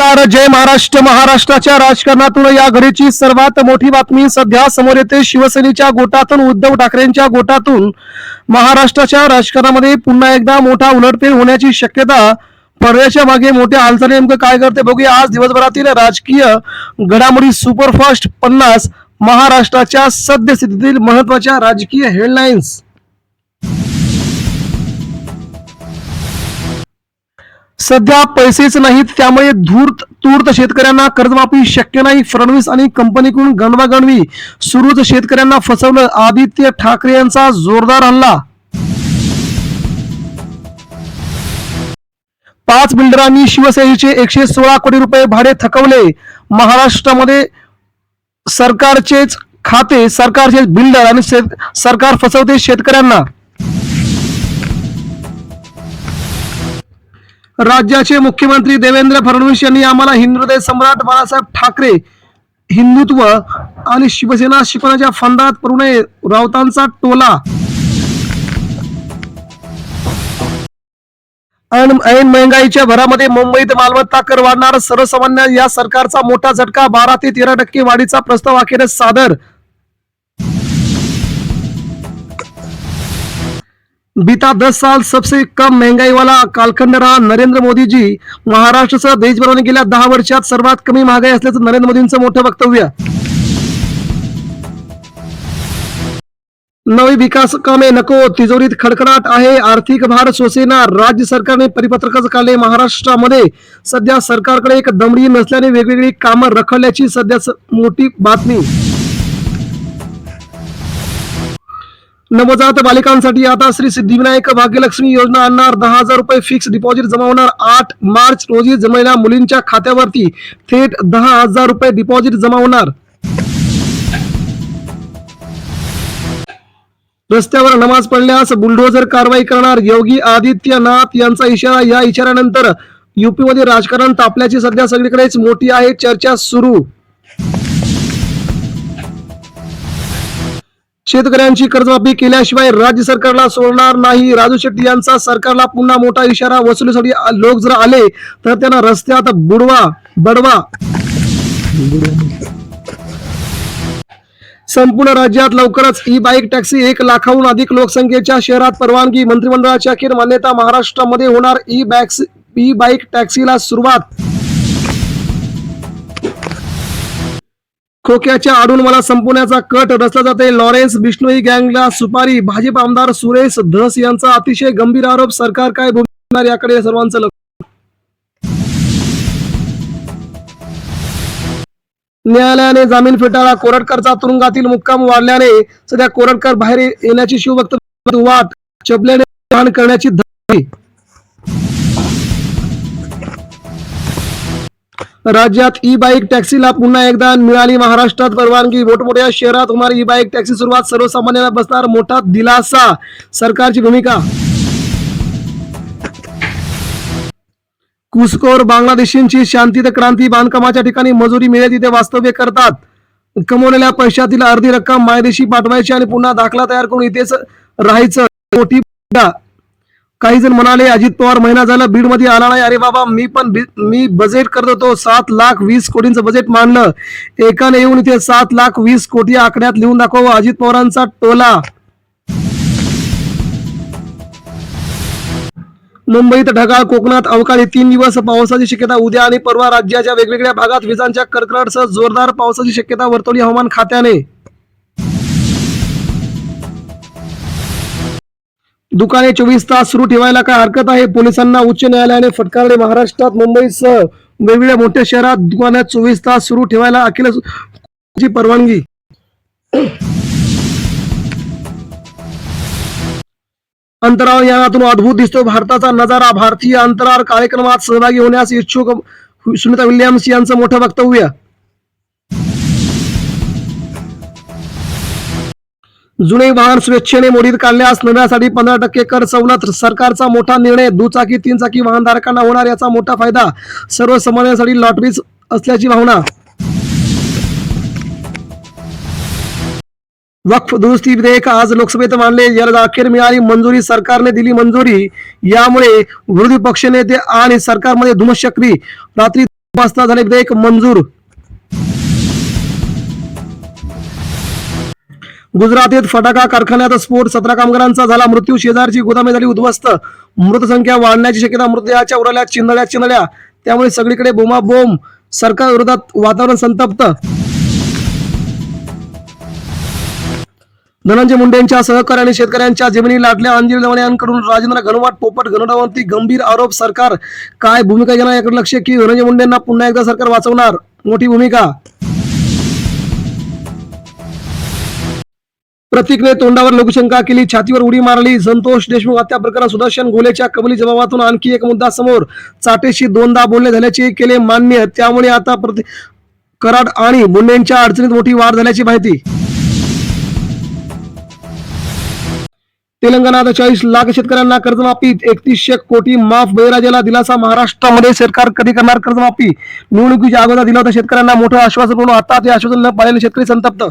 नमस्कार जय महाराष्ट्र. महाराष्ट्राच्या राजकारणातून या घडीची सर्वात मोठी बातमी सध्या समोर येते. शिवसेनेच्या गोटातून उद्धव ठाकरेंच्या गोटातून महाराष्ट्राच्या राजकारणामध्ये पुन्हा एकदा मोठा उलटफेर होण्याची शक्यता पडद्याच्या मागे मोठ्या हालचाली नेमकं काय करते बघूया. आज दिवसभरातील राजकीय घडामोडी सुपरफास्ट पन्नास महाराष्ट्राच्या सद्यस्थितीतील महत्त्वाच्या राजकीय हेडलाईन्स. सध्या पैसेच नाहीत त्यामुळे धूर्त तूर्त शेतकऱ्यांना कर्जमाफी शक्य नाही. फडणवीस आणि कंपनीकडून गणवागणवी सुरूच शेतकऱ्यांना फसवलं. आदित्य ठाकरे यांचा जोरदार हल्ला. पाच बिल्डरांनी शिवसेनेचे एकशे सोळा कोटी रुपये भाडे थकवले. महाराष्ट्रामध्ये सरकारचेच खाते सरकारचे बिल्डर आणि सरकार फसवते शेतकऱ्यांना. राज्याचे मुख्यमंत्री देवेंद्र फडणवीस यांनी आम्हाला हिंदुदय सम्राट बाळासाहेब ठाकरे हिंदुत्व आणि शिवसेना शिकवण्याच्या फंदात पडू नये राऊतांचा टोला. ऐन महंगाईच्या भरामध्ये मुंबईत मालमत्ता कर वाढणार सर्वसामान्य या सरकारचा मोठा झटका बारा ते तेरा टक्के वाढीचा प्रस्ताव अखेर सादर बीता दस साल सबसे कम महंगाई वाला कालखंड रहा नरेंद्र मोदी जी महाराष्ट्रासह देशभराने गेल्या दहा वर्षात सर्वात कमी महागाई असल्याचं नरेंद्र मोदींचं मोठं वक्तव्य. नवी विकास कामे नको तिजोरीत खडखडाट आहे आर्थिक भार सोसेना. राज्य सरकारने परिपत्रकच काढले महाराष्ट्रामध्ये. सध्या सरकारकडे एक दमडी नसल्याने वेगवेगळी कामं रखडल्याची सध्या मोठी बातमी. नवजात बालिकांसाठी आता श्री सिद्धिविनायक भाग्यलक्ष्मी योजना आणणार. दहा हजार रुपये फिक्स डिपॉझिट जमा होणार. आठ मार्च रोजी जमलेल्या मुलींच्या खात्यावरती थेट दहा हजार रुपये डिपॉझिट जमा होणार. रस्त्यावर नमाज पडल्यास बुलडोझर कारवाई करणार योगी आदित्यनाथ यांचा इशारा. या इशाऱ्यानंतर युपीमध्ये राजकारण तापल्याची सध्या सगळीकडेच मोठी आहे. चर्चा सुरू. शेतकऱ्यांची कर्जमाफी केल्याशिवाय राज्य सरकारला सोडणार नाही. राजू शेट्टी यांचा सरकारला पुन्हा मोठा इशारा. वसुलीसाठी लोक जर आले तर त्यांना रस्त्यात बुडवा बडवा. संपूर्ण राज्यात लवकरच ई बाईक टॅक्सी एक लाखाहून अधिक लोकसंख्येच्या शहरात परवानगी. मंत्रिमंडळाची अखेर मान्यता महाराष्ट्रामध्ये होणार. ई बॅक्स ई बाईक टॅक्सीला सुरुवात. खोक्याच्या आडून मला संपवण्याचा कट रचला जाते लॉरेन्स बिष्णोई गँगला सुपारी भाजप आमदार सुरेश धस यांचा अतिशय गंभीर आरोप. सरकार काय भूमिका याकडे सर्वांचं लक्ष. न्यायालयाने जामीन फेटाळा. कोरटकरचा तुरुंगातील मुक्काम वाढल्याने सध्या कोरटकर बाहेर येण्याची शिवभक्त वाट चपल्याने करण्याची धमकी. राज्यात ई बाईक टॅक्सीला पुन्हा एकदा मिळाली महाराष्ट्रात परवानगी. मोठमोठ्या शहरात होणार ई बाईक टॅक्सी सुरुवात सर्वसामान्यांना बसणार मोठा दिलासा. सरकारची भूमिका? कुसकोर बांगलादेशींची शांती ते क्रांती बांधकामाच्या ठिकाणी मजुरी मिळेल तिथे वास्तव्य करतात. कमवलेल्या पैशातील अर्धी रक्कम मायदेशी पाठवायची आणि पुन्हा दाखला तयार करून इथेच राहायचं. मोठी काही जण म्हणाले अजित पवार महिना झाला बीडमध्ये आला नाही. अरे बाबा मी पण मी बजेट करत होतो सात लाख वीस कोटींचं बजेट मांडलं. एकाने येऊन इथे सात लाख वीस कोटी आकड्यात लिहून दाखव अजित पवारांचा टोला. मुंबईत ढगाळ कोकणात अवकाळी तीन दिवस पावसाची शक्यता उद्या आणि परवा राज्याच्या वेगवेगळ्या भागात विजांच्या कडकडाटसह जोरदार पावसाची शक्यता वर्तवली हवामान खात्याने. दुकाने चोवीस तास सुरू ठेवायला काय हरकत आहे? पोलिसांना उच्च न्यायालयाने फटकारले. महाराष्ट्रात मुंबईसह वेगवेगळ्या मोठ्या शहरात दुकाने चोवीस तास सुरू ठेवायला अखिल परवानगी. अंतराळ यानातून अद्भुत दिसतो भारताचा नजारा. भारतीय अंतराळ कार्यक्रमात सहभागी होण्यास इच्छुक सुनीता विल्यम्स यांचं मोठं वक्तव्य. जुने वाहन स्वेच्छेने मोडीत काढल्यास नव्यासाठी पंधरा टक्के कर सवलत. सरकारचा मोठा निर्णय दुचाकी तीन चाकी वाहनधारकांना होणार याचा मोठा फायदा. सर्वसामान्यांसाठी लॉटरीज असल्याची भावना. वक्फ दुरुस्ती विधेयक आज लोकसभेत मांडले. याला अखेर मिळाली मंजुरी. सरकारने दिली मंजुरी. यामुळे विरोधी पक्षनेते आणि सरकारमध्ये धुमशक्री रात्री झाले विधेयक मंजूर. गुजरातीत फटाका कारखान्यात स्फोट सतरा कामगारांचा झाला मृत्यू शेजारची गोदामे झाली उद्ध्वस्त. मृतसंख्या वाढण्याची शक्यता मृतदेहाच्या उरल्या चिंधळ्या चिंधळ्या त्यामुळे सगळीकडे बोमाबोम सरकार विरोधात वातावरण संतप्त. धनंजय मुंडेंच्या सहकार्याने शेतकऱ्यांच्या जमिनी लाटल्या अंजीर लवण्यांकडून राजेंद्र घनवाट पोपट घनडावरती गंभीर आरोप सरकार काय भूमिका घेणार याकडे लक्ष की धनंजय मुंडेंना पुन्हा एकदा सरकार वाचवणार? मोठी भूमिका. प्रतीकने तोंडावर लघुशंका केली छातीवर उडी मारली. संतोष देशमुख हत्या प्रकरण सुदर्शन घोलेच्या कबली जबाबातून आणखी एक मुद्दा समोर. चाटेशी दोनदा बोलणे झाल्याचे केले मान्य त्यामुळे आता प्रति कराड आणि मुंडेंच्या अडचणीत मोठी वाढ झाल्याची माहिती. तेलंगणात चाळीस लाख शेतकऱ्यांना कर्जमाफी एकतीसशे कोटी माफ बळीराजाला दिलासा महाराष्ट्रामध्ये. सरकार कधी करणार कर्जमाफी? निवडणुकीच्या अगोदर दिला होता शेतकऱ्यांना मोठं आश्वासन म्हणून आता ते आश्वासन न पाळलेले शेतकरी संतप्त.